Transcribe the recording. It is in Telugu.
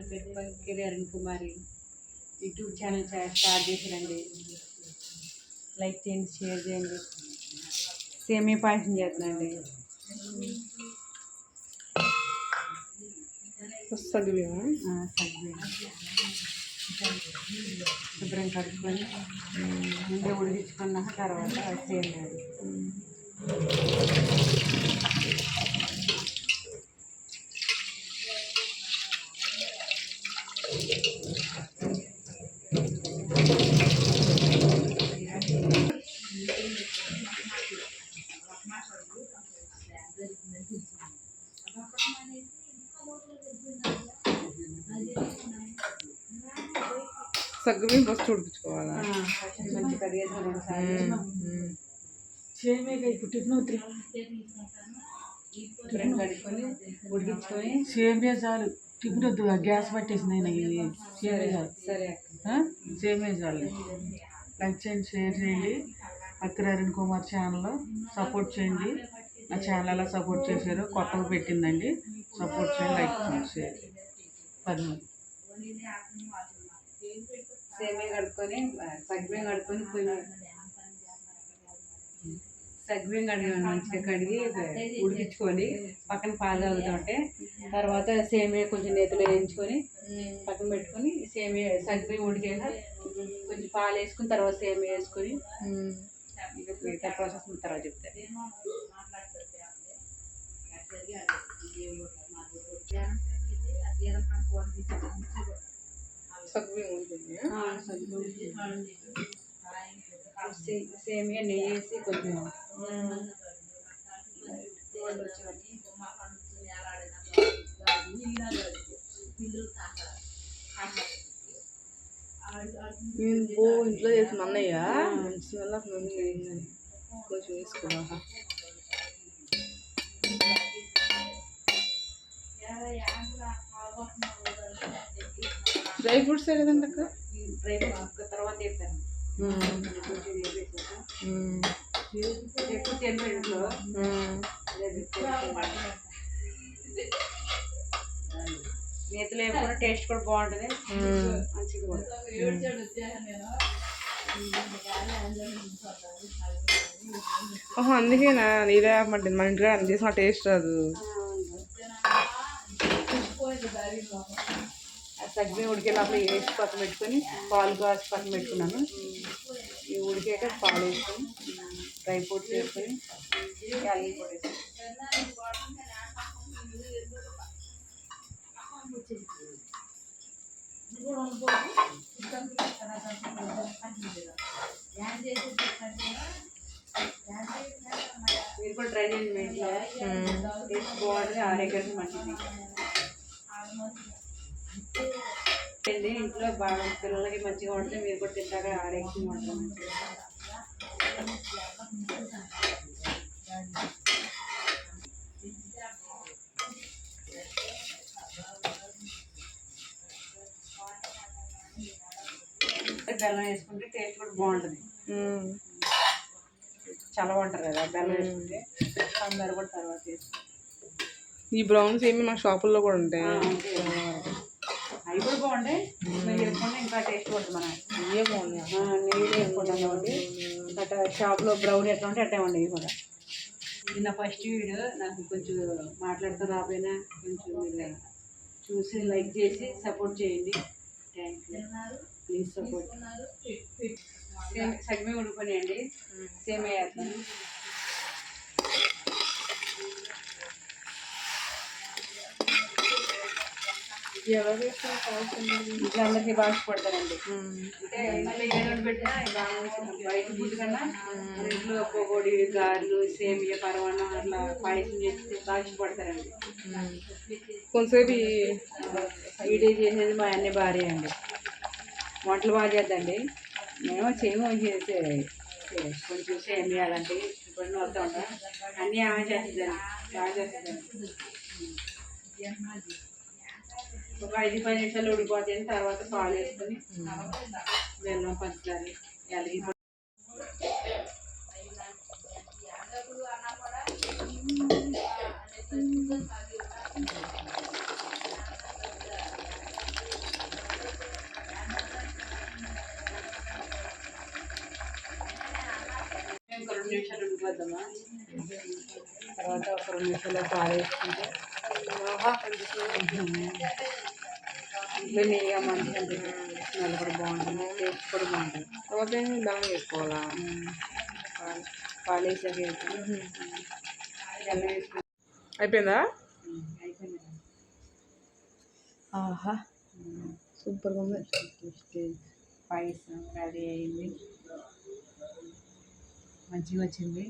నా పేరు పంకిరి అరుణ్ కుమారి. యూట్యూబ్ ఛానల్ చా- స్టార్ట్ చేశానండి లైక్ చేయండి షేర్ చేయండి. సేమియా పాయసం చేస్తున్నానండి సగ్గుబియ్యం ఆ, సగ్గు శుభ్రం కడుక్కొని ముందే ఉడికించుకున్నాక తర్వాత సేమియాలు సగ్గుబియ్యం ఫస్ట్ ఉడిపించుకోవాలా సేమియాగా ఇప్పుడు టిఫిన్ ఉడికించుకొని చాలు. టిఫిన్ వద్దు గ్యాస్ పట్టేసింది ఆయన ఇది సేమియా చాలు. సరే? సేమియా చాలు. లైక్ చేయండి షేర్ చేయండి. అక్కిరారిన్ కుమార్ ఛానల్ సపోర్ట్ చేయండి. ఆ ఛానల్ ఎలా సపోర్ట్ చేశారో కొత్తగా పెట్టిందండి. సపోర్ట్ చేయండి లైక్ చేయండి షేర్ చేయండి. సేమే కడుక్కొని సగ్గుబియ్యం కడుక్కొని పొయ్యి సగ్గుబియ్యం కడిగి మంచిగా కడిగి ఉడికించుకొని పక్కన పాలు తాగుతుంటే తర్వాత సేమియా కొంచెం నేతలు వేయించుకొని పక్కన పెట్టుకొని సేమే సగ్గుబియ్యం ఉడికాక కొంచెం పాలు వేసుకుని తర్వాత సేమే వేసుకొని ఇంకా మిగతా ప్రాసెస్ తర్వాత చెప్తాను సగ్గుబియ్యం సేమియా నెయ్యి వేసి కొంచెం. ఓ ఇంట్లో చేసిన అన్నయ్య? స్మెల్ ఆఫ్ కొంచెం వేసుకున్నా డ్రై ఫ్రూట్స్ లేదండి అక్క డ్రై ఫ్రూట్స్ తర్వాత వేస్తాను నేతిలో కూడా టేస్ట్ కూడా బాగుంటుంది. ఓహో అందుకేనా? నీదే పట్టింది మన ఇంటికి అని చేసిన టేస్ట్ రాదు. ఆ సగ్గుని ఉడికేటప్పుడు వేసి పక్కన పెట్టుకొని పాలు కాసి పక్కన పెట్టుకున్నాను. ఈ ఉడికాక పాలు వేసుకొని డ్రై ఫ్రూట్స్ వేసుకొని యాలకి వేసుకొని. మీరు కూడా ట్రై చేయండి మీ ఇంట్లో. బాగుంటుంది ఆరోగ్యానికి మంచిది. అండి ఇంట్లో బాగా పిల్లలకి మంచిగా ఉంటుంది మీరు కూడా తింటాక ఉంటుంది మంచిగా బెల్లం వేసుకుంటే టేస్ట్ కూడా బాగుంటుంది. చల్లవ ఉంటారు కదా బెల్లం వేసుకుంటే. అందరు కూడా తర్వాత ఈ బ్రౌన్స్ ఏమి మా షాపుల్లో కూడా ఉంటాయి. అవి కూడా బాగుంటాయి నెయ్యి వేసుకుంటే ఇంకా టేస్ట్ ఉంటుంది మన ఇవే బాగున్నాయి నెయ్యి వేసుకుంటాం కాబట్టి అట్లా షాప్లో బ్రౌన్ ఎట్లా ఉంటే అట్టే ఉండేవి కూడా. ఇది నా ఫస్ట్ వీడియో నాకు కొంచెం మాట్లాడుతూ రాపోయినా కొంచెం మీరు చూసి లైక్ చేసి సపోర్ట్ చేయండి. Thank you please support same సగమే ఉడిపోయాయండి సేమ్ వేస్తాను ఇట్లా అందరికీ బాగా ఇష్టపడతారండి అంటే పెట్టినా. బయట ఫుడ్ కన్నా ఇంట్లో పొగోడి గారెలు సేమియా పరమాన్నం అట్లా పాయసం చేస్తే బాగా ఇష్టపడతారండి కొంతసేపు వీడియో చేసేది మా అన్ని భార్య అండి. వంటలు బాగా చేద్దండి. మేము చేయము చేసే చే- కొంచెం సేమియా అలాంటివి కొన్ని వస్తూ ఉంటాం అన్నీ ఆమె చేస్తుందండి. బాగా చేస్తుందండి. ఒక ఐదు పది నిమిషాలు ఉడిపోతాయి తర్వాత పాలు వేసుకొని బెల్లం పంచదార యాలకి పొడి వేద్దామా తర్వాత ఒక రెండు నిమిషాలు. ఇంట్లో నెయ్యిగా మంచిగా అనిపిస్తుంది స్మెల్ కూడా బాగుంటుంది టేస్ట్ కూడా బాగుంటుంది. తర్వాత ఏం బెల్లం వేసుకోవాలా? పాలు పాలు వేసాక వేసుకుని బెల్లం వేసుకుని అయిపోయిందా? అయిపోయింది ఆహా సూపర్గా ఉంది. పాయసం రెడీ అయింది. మంచిగా వచ్చింది.